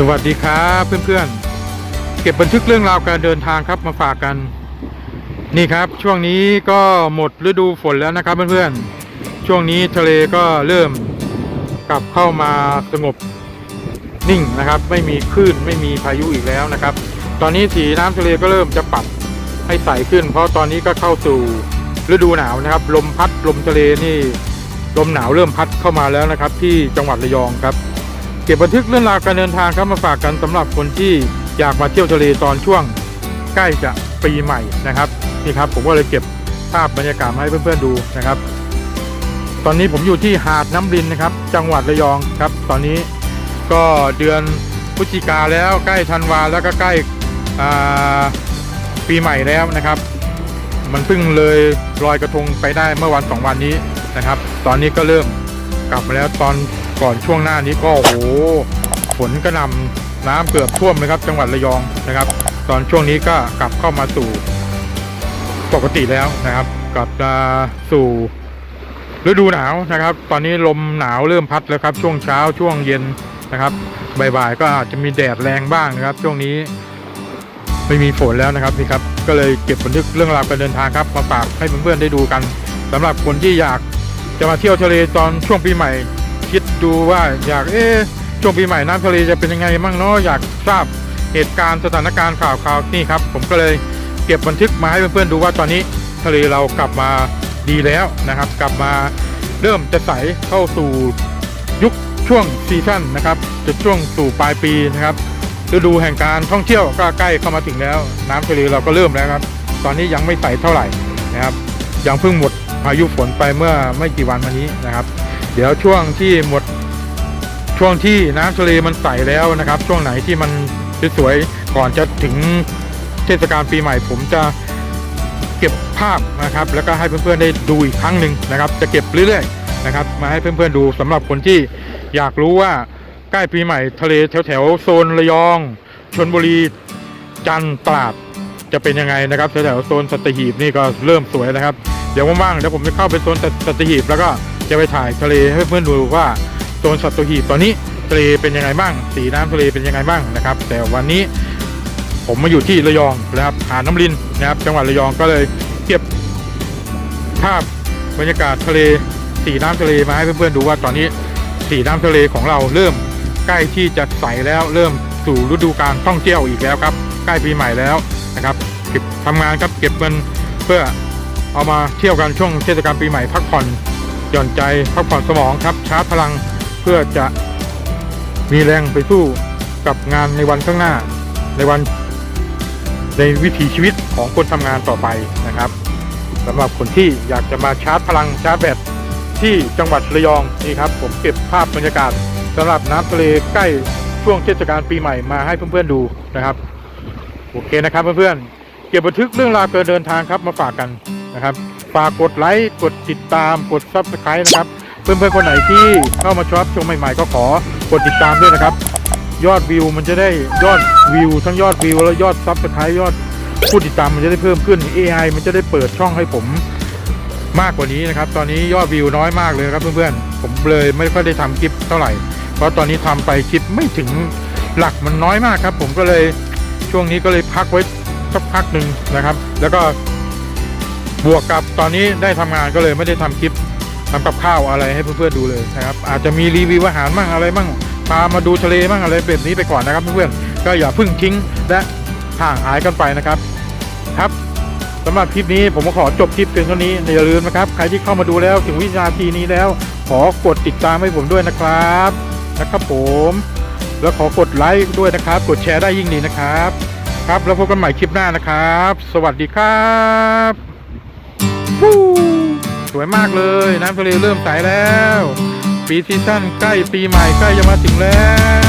สวัสดีครับเพื่อนๆ เก็บบันทึกเรื่องราวการเดินทางครับมาฝากกัน นี่ครับ ช่วงนี้ก็หมดฤดูฝนแล้วนะครับเพื่อนๆ ช่วงนี้ทะเลก็เริ่มกลับเข้ามาสงบนิ่งนะครับ ไม่มีคลื่นไม่มีพายุอีกแล้วนะครับ ตอนนี้สีน้ำทะเลก็เริ่มจะปรับให้ใสขึ้น เพราะตอนนี้ก็เข้าสู่ฤดูหนาวนะครับ ลมพัดลมทะเลนี่ลมหนาวเริ่มพัดเข้ามาแล้วนะครับ ที่จังหวัดระยองครับ เก็บบันทึกเรื่องราวการเดินทางครับมาฝากกันสำหรับคนที่อยากมาเที่ยวทะเลตอนช่วงใกล้จะปีใหม่นะครับนี่ครับผมก็เลยเก็บภาพบรรยากาศมาให้เพื่อนๆดูนะครับ ตอนนี้ผมอยู่ที่หาดน้ำรินนะครับ จังหวัดระยองครับ ตอนนี้ก็เดือนพฤศจิกาแล้วใกล้ธันวาแล้วก็ใกล้ปีใหม่แล้วนะครับ มันเพิ่งเลยลอยกระทงไปได้เมื่อวันสองวันนี้นะครับ ตอนนี้ก็เริ่มกลับมาแล้วตอน ก่อนช่วงหน้านี้ก็โอ้โหฝนกระนำน้ำเกือบท่วมเลยครับ จังหวัดระยองนะครับ ตอนช่วงนี้ก็กลับเข้ามาสู่ปกติแล้วนะครับ กลับมาสู่ฤดูหนาวนะครับ ตอนนี้ลมหนาวเริ่มพัดแล้วครับ ช่วงเช้าช่วงเย็นนะครับบ่ายๆก็อาจจะมีแดดแรงบ้างนะครับ ช่วงนี้ไม่มีฝนแล้วนะครับนี่ครับ ก็เลยเก็บบันทึกเรื่องราวการเดินทางครับมาฝากให้เพื่อนๆได้ดูกันสำหรับคนที่อยากจะมาเที่ยวทะเลตอนช่วงปีใหม่ ดูว่าอยากเอ๊ช่วงปีใหม่น้ำทะเลจะเป็นยังไงมั่งเนาะอยากทราบเหตุการณ์สถานการณ์ข่าวข่าวนี่ครับ ผมก็เลยเก็บบันทึกมาให้เพื่อนๆดูว่าตอนนี้ทะเลเรากลับมาดีแล้วนะครับ กลับมาเริ่มจะใสเข้าสู่ยุคช่วงซีซั่นนะครับจะช่วงสู่ปลายปีนะครับฤดูแห่งการท่องเที่ยวก็ใกล้เข้ามาถึงแล้ว น้ำทะเลเราก็เริ่มแล้วครับ ตอนนี้ยังไม่ใสเท่าไหร่นะครับยังเพิ่งหมดพายุฝนไปเมื่อไม่กี่วันมานี้นะครับ เดี๋ยวช่วงที่หมดช่วงที่น้ำทะเลมันใสแล้วนะครับ ช่วงไหนที่มันสวยๆก่อนจะถึงเทศกาลปีใหม่ ผมจะเก็บภาพนะครับ แล้วก็ให้เพื่อนๆได้ดูอีกครั้งหนึ่งนะครับ จะเก็บเรื่อยๆนะครับ มาให้เพื่อนๆดูสำหรับคนที่อยากรู้ว่าใกล้ปีใหม่ทะเลแถวๆโซนระยองชนบุรีจันตราดจะเป็นยังไงนะครับแถวๆโซนสัตหีบนี่ก็เริ่มสวยนะครับ เดี๋ยวว่างๆเดี๋ยวผมจะเข้าไปโซนสัตหีบแล้วก็ จะไปถ่ายทะเลให้เพื่อนๆดูว่าโซนสัตหีบตอนนี้ทะเลเป็นยังไงบ้าง สีน้ำทะเลเป็นยังไงบ้างนะครับ แต่วันนี้ผมมาอยู่ที่ระยองนะครับหาดน้ำลินนะครับ จังหวัดระยองก็เลยเก็บภาพบรรยากาศทะเล สีน้ำทะเลมาให้เพื่อนๆดูว่าตอนนี้สีน้ำทะเลของเราเริ่มใกล้ที่จะใสแล้วเริ่มสู่ฤดูการท่องเที่ยวอีกแล้วครับ ใกล้ปีใหม่แล้วนะครับเก็บทำงานครับเก็บเงินเพื่อเอามาเที่ยวกันช่วงเทศกาลปีใหม่พักผ่อน หย่อนใจพักผ่อนสมองครับชาร์จพลังเพื่อจะมีแรงไปสู้กับงานในวันข้างหน้า ในวันในวิถีชีวิตของคนทำงานต่อไปนะครับสำหรับคนที่อยากจะมาชาร์จพลังชาร์จแบตที่จังหวัดระยองนี่ครับ ผมเก็บภาพบรรยากาศสำหรับน้ำทะเลใกล้ช่วงเทศกาลปีใหม่มาให้เพื่อนๆดูนะครับโอเคนะครับเพื่อนๆเก็บบันทึกเรื่องราวการเดินทางครับมาฝากกันนะครับ ฝากกดไลค์ กดติดตาม กดซับสไครต์นะครับ เพื่อนๆคนไหนที่เข้ามาชอบชมใหม่ๆ ก็ขอกดติดตามด้วยนะครับ ยอดวิวมันจะได้ยอดวิว ทั้งยอดวิวแล้วยอดซับสไครต์ยอดผู้ติดตามมันจะได้เพิ่มขึ้น AI มันจะได้เปิดช่องให้ผมมากกว่านี้นะครับ ตอนนี้ยอดวิวน้อยมากเลยครับเพื่อนๆ ผมเลยไม่ค่อยได้ทำคลิปเท่าไหร่ เพราะตอนนี้ทำไปคลิปไม่ถึงหลักมันน้อยมากครับ ผมก็เลยช่วงนี้ก็เลยพักไว้สักพักหนึ่งนะครับ แล้วก็ บวกกับตอนนี้ได้ทำงานก็เลยไม่ได้ทำคลิปทำกับข้าวอะไรให้เพื่อนๆดูเลยนะครับ อาจจะมีรีวิวอาหารมั่งอะไรมั่งพามาดูทะเลมั่งอะไรแบบนี้ไปก่อนนะครับเพื่อนๆก็อย่าพิ่งทิ้งและห่างหายกันไปนะครับครับสำหรับคลิปนี้ผมขอจบคลิปเพียงเท่านี้อย่าลืมนะครับ ใครที่เข้ามาดูแล้วถึงวินาทีนี้แล้ว ขอกดติดตามให้ผมด้วยนะครับนะครับผม แล้วขอกดไลค์ด้วยนะครับ กดแชร์ได้ยิ่งดีนะครับ ครับแล้วพบกันใหม่คลิปหน้านะครับ สวัสดีครับ สวยมากเลยน้ำทะเลเริ่มใสแล้ว ปีซีซั่นใกล้ปีใหม่ใกล้จะมาถึงแล้ว